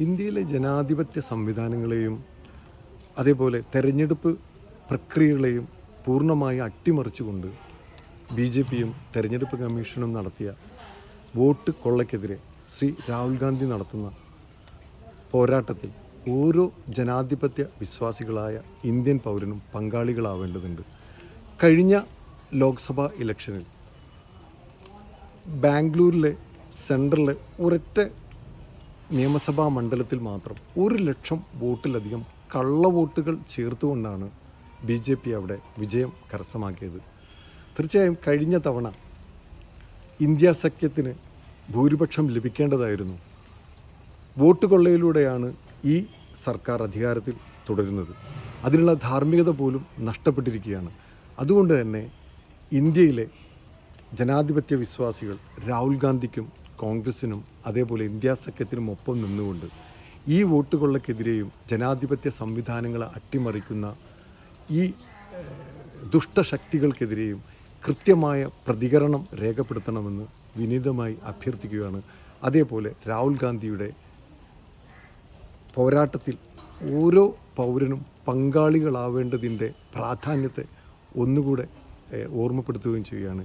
ഇന്ത്യയിലെ ജനാധിപത്യ സംവിധാനങ്ങളെയും അതേപോലെ തെരഞ്ഞെടുപ്പ് പ്രക്രിയകളെയും പൂർണമായി അട്ടിമറിച്ചുകൊണ്ട് ബി ജെ പിയും തെരഞ്ഞെടുപ്പ് കമ്മീഷനും നടത്തിയ വോട്ട് കൊള്ളയ്ക്കെതിരെ ശ്രീ രാഹുൽ ഗാന്ധി നടത്തുന്ന പോരാട്ടത്തിൽ ഓരോ ജനാധിപത്യ വിശ്വാസികളായ ഇന്ത്യൻ പൗരനും പങ്കാളികളാവേണ്ടതുണ്ട്. കഴിഞ്ഞ ലോക്സഭാ ഇലക്ഷനിൽ ബാംഗ്ലൂരിലെ സെൻട്രലിലെ ഒരൊറ്റ നിയമസഭാ മണ്ഡലത്തിൽ മാത്രം ഒരു ലക്ഷം വോട്ടിലധികം കള്ള വോട്ടുകൾ ചേർത്തുകൊണ്ടാണ് ബി ജെ പി അവിടെ വിജയം കരസ്ഥമാക്കിയത്. തീർച്ചയായും കഴിഞ്ഞ തവണ ഇന്ത്യ സഖ്യത്തിന് ഭൂരിപക്ഷം ലഭിക്കേണ്ടതായിരുന്നു. വോട്ട് കൊള്ളയിലൂടെയാണ് ഈ സർക്കാർ അധികാരത്തിൽ തുടരുന്നത്. അതിനുള്ള ധാർമ്മികത പോലും നഷ്ടപ്പെട്ടിരിക്കുകയാണ്. അതുകൊണ്ട് തന്നെ ഇന്ത്യയിലെ ജനാധിപത്യ വിശ്വാസികൾ രാഹുൽ ഗാന്ധിക്കും കോൺഗ്രസിനും അതേപോലെ ഇന്ത്യാ സഖ്യത്തിനും ഒപ്പം നിന്നുകൊണ്ട് ഈ വോട്ടുകൊള്ളക്കെതിരെയും ജനാധിപത്യ സംവിധാനങ്ങളെ അട്ടിമറിക്കുന്ന ഈ ദുഷ്ടശക്തികൾക്കെതിരെയും കൃത്യമായ പ്രതികരണം രേഖപ്പെടുത്തണമെന്ന് വിനീതമായി അഭ്യർത്ഥിക്കുകയാണ്. അതേപോലെ രാഹുൽ ഗാന്ധിയുടെ പോരാട്ടത്തിൽ ഓരോ പൗരനും പങ്കാളികളാവേണ്ടതിന്റെ പ്രാധാന്യത്തെ ഒന്നുകൂടെ ഓർമ്മപ്പെടുത്തുകയും ചെയ്യുകയാണ്.